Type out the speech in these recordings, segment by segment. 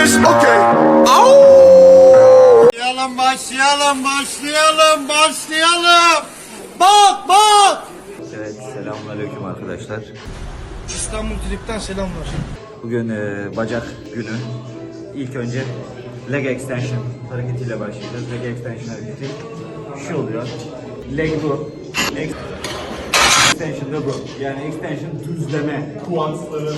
finish. Okay. Başlayalım, başlayalım, başlayalım, başlayalım. Bak, bak. Evet, selamünaleyküm arkadaşlar. İstanbul Trip'ten selamlar. Bugün e, bacak günü. İlk önce leg extension hareketiyle başlayacağız. Leg extension hareketi şu oluyor. Leg bu. Leg extension da bu. Yani extension düzleme. Quadsları.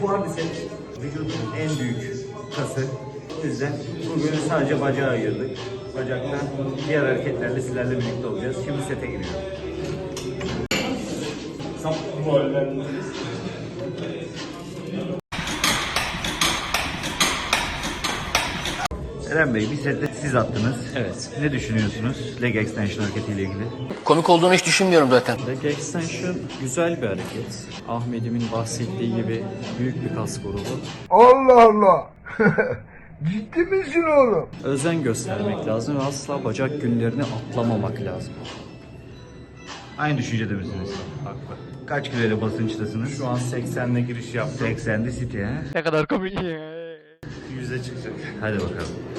Quadriceps vücudun en büyük kası. O yüzden bugün sadece bacağı ayırdık. Bacaktan diğer hareketlerle sizlerle birlikte olacağız. Şimdi sete giriyoruz. Eren Bey bir sette siz attınız. Evet. Ne düşünüyorsunuz leg extension hareketiyle ilgili? Komik olduğunu hiç düşünmüyorum zaten. Leg extension güzel bir hareket. Ahmet'imin bahsettiği gibi büyük bir kas grubu. Allah Allah. Ciddi misin oğlum? Özen göstermek lazım ve asla bacak günlerini atlamamak lazım. Aynı düşüncede misiniz? Haklı. Kaç kiloyla basınçtasınız? Şu an 80'le giriş yaptım. 80'de City ha? Ne kadar komik. 100'e çıkacak. Hadi bakalım.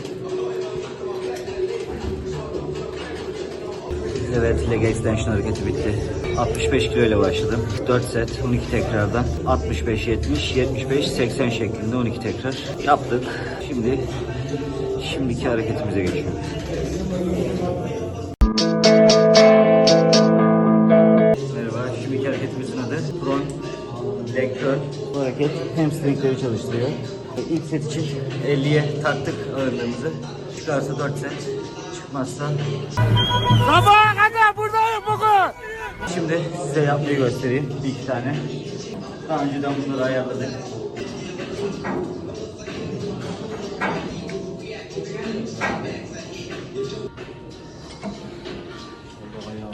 Evet, leg extension hareketi bitti. 65 kilo ile başladım. 4 set, 12 tekrardan. 65, 70, 75, 80 şeklinde 12 tekrar yaptık. Şimdi, şimdiki hareketimize geçiyoruz. Merhaba, şimdiki hareketimizin adı front leg curl. Bu hareket hamstringleri çalıştırıyor. İlk set için 50'ye taktık ağırlığımızı. Çıkarsa 4 set, çıkmazsa... Sabaha! Şimdi size yapmayı göstereyim bir iki tane. Daha önceden bunları ayarladık.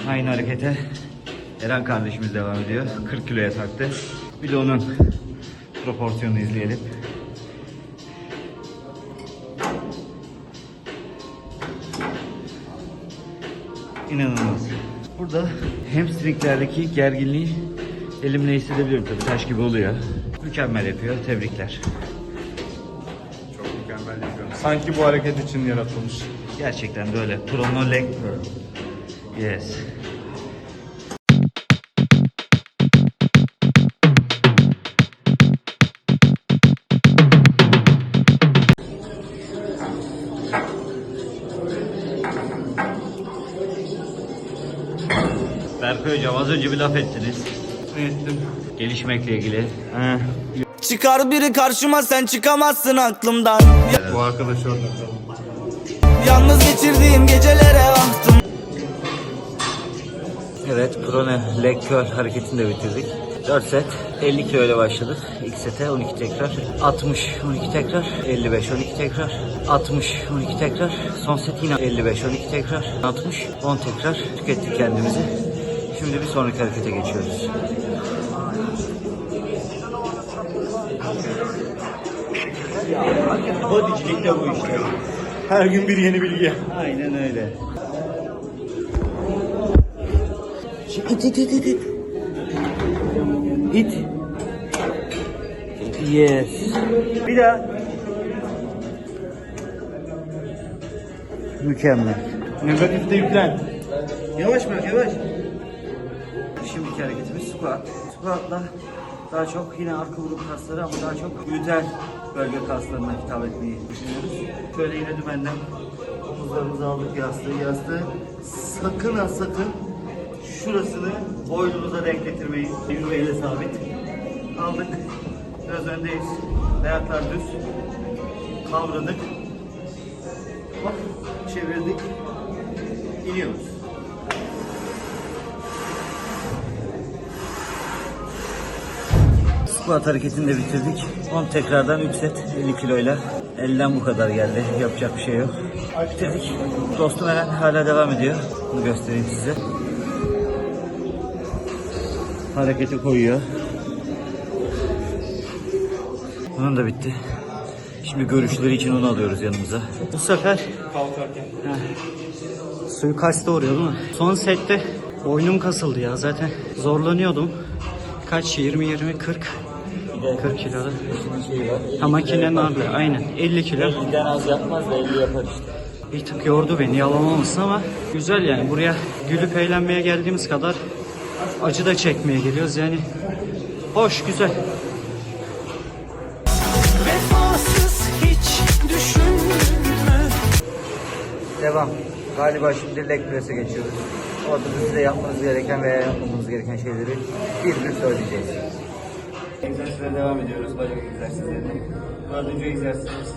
Aynı harekete Eren kardeşimiz devam ediyor. 40 kiloya taktı. Bir de onun proporsiyonunu izleyelim. İnanılmaz. Burada hamstringlerdeki gerginliği elimle hissedebiliyorum tabii taş gibi oluyor. Mükemmel yapıyor. Tebrikler. Çok mükemmel yapıyor. Sanki bu hareket için yaratılmış. Gerçekten de öyle. Prono leg curl. Yes. Berkay Hocam az önce bir laf ettiniz. Ne ettim? Gelişmekle ilgili. Ha. Çıkar biri karşıma sen çıkamazsın aklımdan Bu arkadaş orada. Yalnız geçirdiğim gecelere ahtım Evet, prone leg curl hareketini de bitirdik. 4 set, 50 kilo ile başladık. İlk sete 12 tekrar, 60, 12 tekrar, 55, 12 tekrar, 60, 12 tekrar. Son set yine 55, 12 tekrar, 60, 10 tekrar. Tükettik kendimizi. Şimdi bir sonraki harekete geçiyoruz. Bodycilik de bu işte. Her gün bir yeni bilgi. Aynen öyle. İt it it it it. İt. Yes. Bir daha. Mükemmel. Negatifte yüklen. Yavaş bırak yavaş. Squat. Squat'la daha çok yine arka grup kasları ama daha çok glütel bölge kaslarına hitap etmeyi düşünüyoruz. Şöyle yine dümenden omuzlarımızı aldık yastığı. Yastığı sakın ha sakın şurasını boynunuza denk getirmeyin. Yürümeyle sabit. Aldık. Biraz öndeyiz. Ayaklar düz. Kavradık. Hop çevirdik. İniyoruz. Squat hareketini de bitirdik. 10 tekrardan 3 set 50 kiloyla. Elden bu kadar geldi. Yapacak bir şey yok. Bitirdik. Dostum Eren hala devam ediyor. Bunu göstereyim size. Hareketi koyuyor. Bunun da bitti. Şimdi görüşleri için onu alıyoruz yanımıza. Bu sefer Kalkarken. Suikast doğuruyor değil mi? Son sette boynum kasıldı ya zaten zorlanıyordum. Kaç 20 20 40 40 kiloluk. Ha makinenin ağırlığı aynen 50 kilo. 50'den az yapmaz da 50 yapar işte. Bir tık yordu beni yalan olmasın ama güzel yani buraya gülüp eğlenmeye geldiğimiz kadar acı da çekmeye geliyoruz yani. Hoş güzel. Devam. Galiba şimdi leg press'e geçiyoruz. Orada da size yapmanız gereken veya yapmamanız gereken şeyleri bir bir söyleyeceğiz. Egzersizlere devam ediyoruz. Bacak egzersizlerine. Dördüncü egzersizimiz.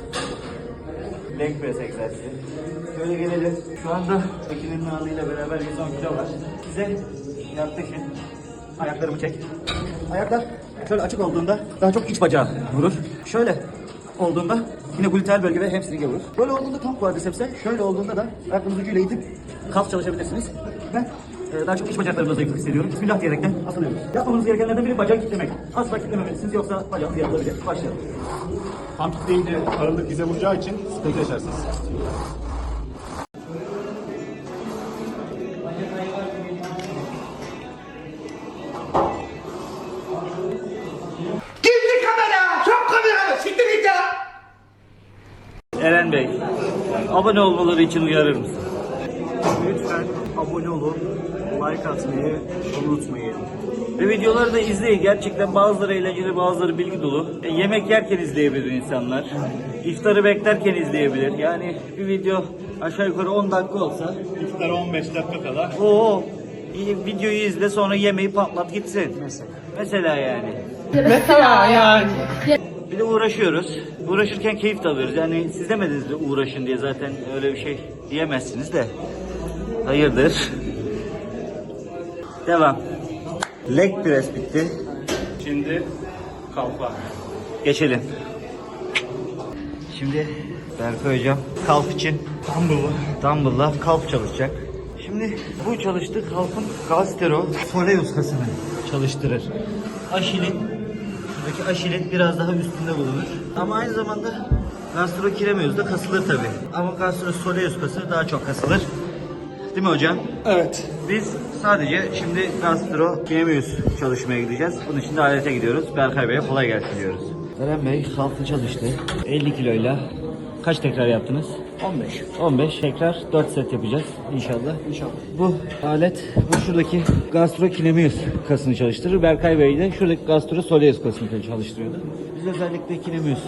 Leg press egzersizi. Şöyle gelelim. Şu anda makinenin ağırlığıyla beraber 110 kilo var. Size yaklaşın. Ayaklarımı çek. Ayaklar şöyle açık olduğunda daha çok iç bacağı vurur. Şöyle olduğunda yine gluteal bölge ve hamstring'e vurur. Böyle olduğunda tam quadriceps'e, şöyle olduğunda da ayaklarınızı ucuyla itip kalf çalışabilirsiniz. Ben e, daha çok iç bacaklarımda zayıflık hissediyorum. Bismillah diyerekten asılıyoruz. Yapmamız gerekenlerden biri bacağı kitlemek. Asla kitlememelisiniz yoksa bacağınız yarılabilir. Başlayalım. Tam kitleyince aralık bize vuracağı için sıkıntı yaşarsınız. Eren Bey, abone olmaları için uyarır mısın? Lütfen abone olun, like atmayı unutmayın. Ve videoları da izleyin. Gerçekten bazıları eğlenceli, bazıları bilgi dolu. E, yemek yerken izleyebilir insanlar. İftarı beklerken izleyebilir. Yani bir video aşağı yukarı 10 dakika olsa İftara 15 dakika kadar. o videoyu izle sonra yemeği patlat gitsin. Mesela. Mesela yani. Mesela yani. Bir de uğraşıyoruz. Uğraşırken keyif de alıyoruz. Yani siz demediniz de uğraşın diye zaten öyle bir şey diyemezsiniz de. Hayırdır? Devam. Leg press bitti. Şimdi kalfa. Geçelim. Şimdi Berkay hocam kalf için dumbbell'la dumbbell'la kalf çalışacak. Şimdi bu çalıştığı kalfın gastero soleus kasını çalıştırır. Aşilin buradaki aşilin biraz daha üstünde bulunur. Ama aynı zamanda gastrocnemius da kasılır tabi. Ama gastrosoleus kası daha çok kasılır. Değil mi hocam? Evet. Biz sadece şimdi gastrocnemius çalışmaya gideceğiz. Bunun için de alete gidiyoruz. Berkay Bey'e kolay gelsin diyoruz. Eren Bey kalktı çalıştı. 50 kiloyla kaç tekrar yaptınız? 15. 15 tekrar 4 set yapacağız inşallah. İnşallah. Bu alet bu şuradaki gastrocnemius kasını çalıştırır. Berkay Bey de şuradaki gastrosoleus kasını çalıştırıyordu. Biz özellikle kinemius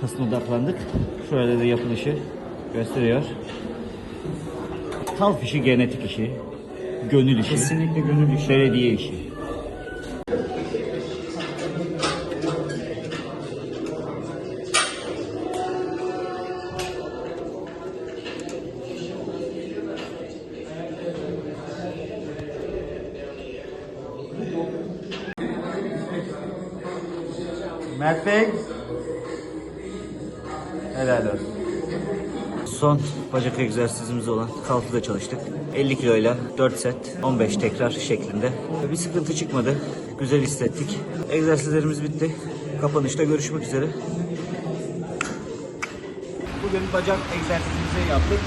kasına odaklandık. Şöyle de yapılışı gösteriyor. Kalf işi genetik işi. Gönül işi. Kesinlikle gönül işi. Belediye işi. Mert Bey. Helal olsun. Son bacak egzersizimiz olan kalfı da çalıştık. 50 kiloyla 4 set 15 tekrar şeklinde. Bir sıkıntı çıkmadı. Güzel hissettik. Egzersizlerimiz bitti. Kapanışta görüşmek üzere. Bugün bacak egzersizimizi yaptık.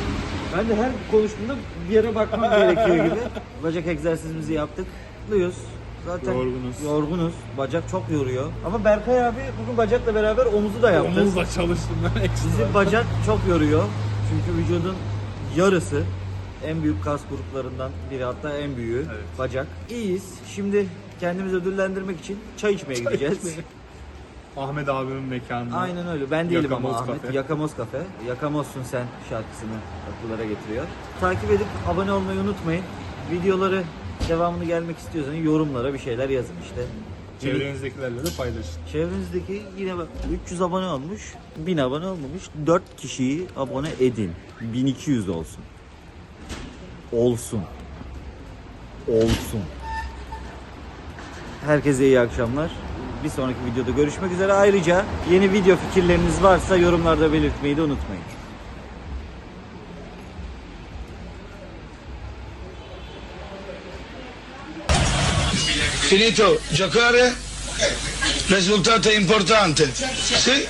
Ben de her konuştuğumda bir yere bakmam gerekiyor gibi. Bacak egzersizimizi yaptık. Mutluyuz. Zaten Yorgunuz. yorgunuz. Bacak çok yoruyor. Ama Berkay abi bugün bacakla beraber omuzu da yaptı. Omuzla çalıştım ben ekstra. Bizi bacak çok yoruyor. Çünkü vücudun yarısı en büyük kas gruplarından biri hatta en büyüğü Evet. bacak. İyiyiz. Şimdi kendimizi ödüllendirmek için çay içmeye gideceğiz. Ahmet abimin mekanında. Aynen öyle. Ben değilim Yakamoz ama Ahmet. Kafe. Yakamoz Kafe. Yakamozsun sen şarkısını akıllara getiriyor. Takip edip abone olmayı unutmayın. Videoları devamını gelmek istiyorsanız yorumlara bir şeyler yazın işte. Çevrenizdekilerle de paylaşın. Çevrenizdeki yine bak 300 abone olmuş, 1000 abone olmamış. 4 kişiyi abone edin. 1200 olsun. Olsun. Olsun. Herkese iyi akşamlar. Bir sonraki videoda görüşmek üzere. Ayrıca yeni video fikirleriniz varsa yorumlarda belirtmeyi de unutmayın. Finito giocare? Risultato importante. Sì?